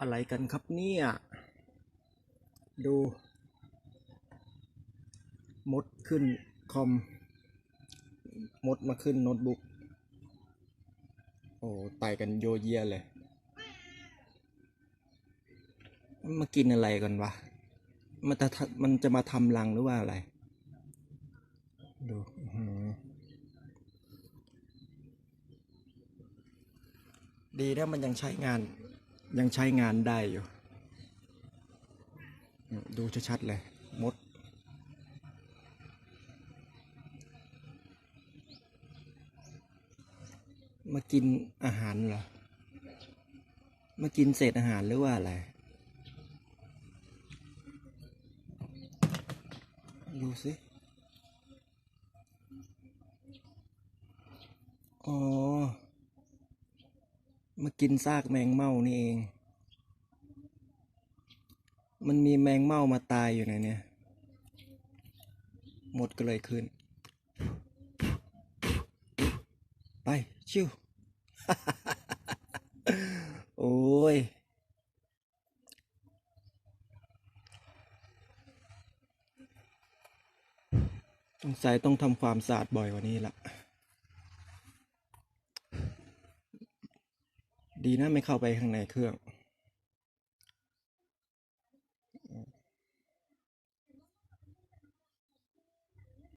อะไรกันครับเนี่ย ดู มดขึ้นคอม มดมาขึ้นโน้ตบุ๊ก โอ้ไต่กันโยเยเลย มากินอะไรกันวะ มันจะทำมันจะมาทำรังหรือว่าอะไร ดูดีนะมันยังใช้งาน ยังใช้งานได้อยู่ ดูชัดๆเลยมด มากินอาหารเหรอ มากินเศษอาหารหรือว่าอะไร ดูสิ อ๋อ มากินซากแมงเม่านี่เอง มันมีแมงเม่ามาตายอยู่ในเนี้ยหมดก็เลยขึ้น ไป ชิว โอ้ยสงสัยต้องทำความสะอาดบ่อยกว่านี้ละ ดีนะไม่เข้าไปข้างในเครื่อง